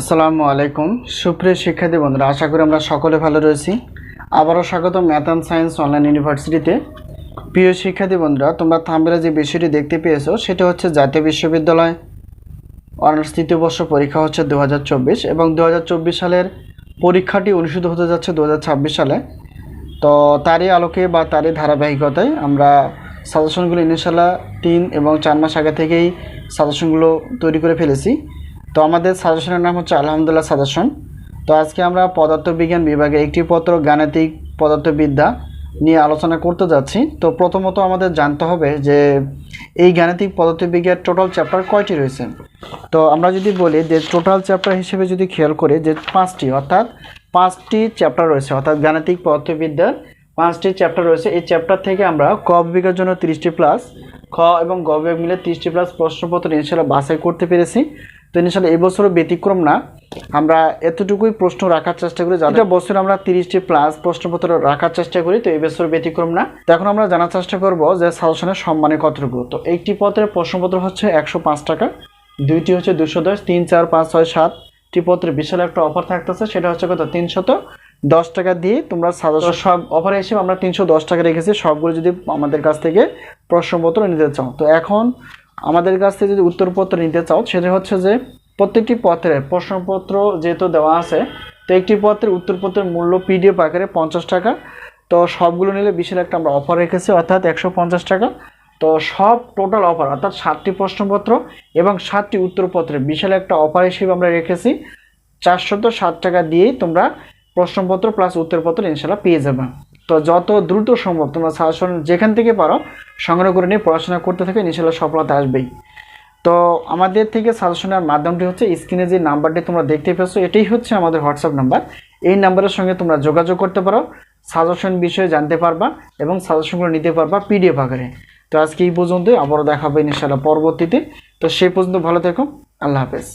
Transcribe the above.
আসসালামু আলাইকুম। সুপ্রিয় শিক্ষার্থী বন্ধুরা, আশা করি আমরা সকলে ভালো রয়েছি। আবারও স্বাগত ম্যাথ অ্যান্ড সায়েন্স অনলাইন ইউনিভার্সিটিতে। প্রিয় শিক্ষার্থী বন্ধুরা, তোমরা থাম্বেলে যে বিষয়টি দেখতে পেয়েছ, সেটা হচ্ছে জাতীয় বিশ্ববিদ্যালয়। অনার্স তৃতীয় বর্ষ পরীক্ষা হচ্ছে দু হাজার চব্বিশ এবং দু হাজার চব্বিশ সালের পরীক্ষাটি অনুষ্ঠিত হতে যাচ্ছে দু হাজার ছাব্বিশ সালে। তো তারই আলোকে বা তারই ধারাবাহিকতায় আমরা সাজেশনগুলো ইনশাল্লাহ তিন এবং চার মাস আগে থেকেই সাজেশনগুলো তৈরি করে ফেলেছি। তো আমাদের সাজেশনের নাম হচ্ছে আলহামদুলিল্লাহ সাজেশন তো আজকে আমরা পদার্থবিজ্ঞান বিভাগে একটি পত্র গাণিতিক পদার্থবিদ্যা নিয়ে আলোচনা করতে যাচ্ছি। তো প্রথমত আমাদের জানতে হবে যে এই গাণিতিক পদার্থবিজ্ঞান টোটাল চ্যাপ্টার কয়টি রয়েছে? তো আমরা যদি বলি যে টোটাল চ্যাপ্টার হিসেবে যদি খেয়াল করি যে পাঁচটি, অর্থাৎ পাঁচটি চ্যাপ্টার রয়েছে, অর্থাৎ গাণিতিক পদার্থবিদ্যার পাঁচটি চ্যাপ্টার রয়েছে। এই চ্যাপ্টার থেকে আমরা ক বিভাগের জন্য তিরিশটি প্লাস খ এবং গ বিভাগ মিলে তিরিশটি প্লাস প্রশ্নপত্র ইনশাল্লাহ বাছাই করতে পেরেছি। তো ইনশাল্লাহ এবছরও ব্যতিক্রম না। আমরা এতটুকুই প্রশ্ন রাখার চেষ্টা করি। যাতে বছর আমরা তিরিশটি প্লাস প্রশ্নপত্র রাখার চেষ্টা করি তো এই বছর ব্যতিক্রম না। তো এখন আমরা জানার চেষ্টা করব যে সাজেশনের সম্মানে কতটুকু? তো একটি পত্রের প্রশ্নপত্র হচ্ছে একশো পাঁচ টাকা দুইটি হচ্ছে দুশো দশ তিন চার পাঁচ ছয় সাতটি পত্রে বিশাল একটা অফার থাকতেছে সেটা হচ্ছে কত? তিনশত দশ টাকা দিয়ে তোমরা সাজেশন সব অফার হিসেবে আমরা তিনশো দশ টাকা রেখেছি। সবগুলো যদি আমাদের কাছ থেকে প্রশ্নপত্র নিতে চাও। তো এখন আমাদের কাছ থেকে যদি উত্তরপত্র নিতে চাও, সেটা হচ্ছে যে প্রত্যেকটি পত্রের প্রশ্নপত্র যেহেতু দেওয়া আছে, তো একটি পত্রের উত্তরপত্রের মূল্য পিডিএফ আকারে পঞ্চাশ টাকা। তো সবগুলো নিলে বিশাল একটা আমরা অফার রেখেছি, অর্থাৎ একশো পঞ্চাশ টাকা। তো সব টোটাল অফার অর্থাৎ সাতটি প্রশ্নপত্র এবং সাতটি উত্তরপত্রের বিশাল একটা অফার হিসেবে আমরা রেখেছি। চারশত ষাট টাকা দিয়েই তোমরা প্রশ্নপত্র প্লাস উত্তরপত্র ইনশাল্লাহ পেয়ে যাবে। তো যত দ্রুত সম্ভব তোমরা সাজেশন যেখান থেকে পারো সংগ্রহ করে নিয়ে পড়াশোনা করতে থাকে ইনশাল্লাহ সফলতা আসবেই। তো আমাদের থেকে সাজেশনের মাধ্যমটি হচ্ছে স্ক্রিনে যে নাম্বারটি তোমরা দেখতে পেয়েছ, এটাই হচ্ছে আমাদের হোয়াটসঅ্যাপ নাম্বার এই নাম্বারের সঙ্গে তোমরা যোগাযোগ করতে পারো সাজেশন বিষয়ে জানতে পারবা এবং সাজেশনগুলো নিতে পারবা পিডিএফ আকারে। তো আজকে এই পর্যন্তই, আবারও দেখাবে ইনশাল্লাহ পরবর্তীতে। তো সেই পর্যন্ত ভালো থেকো, আল্লাহ হাফেজ।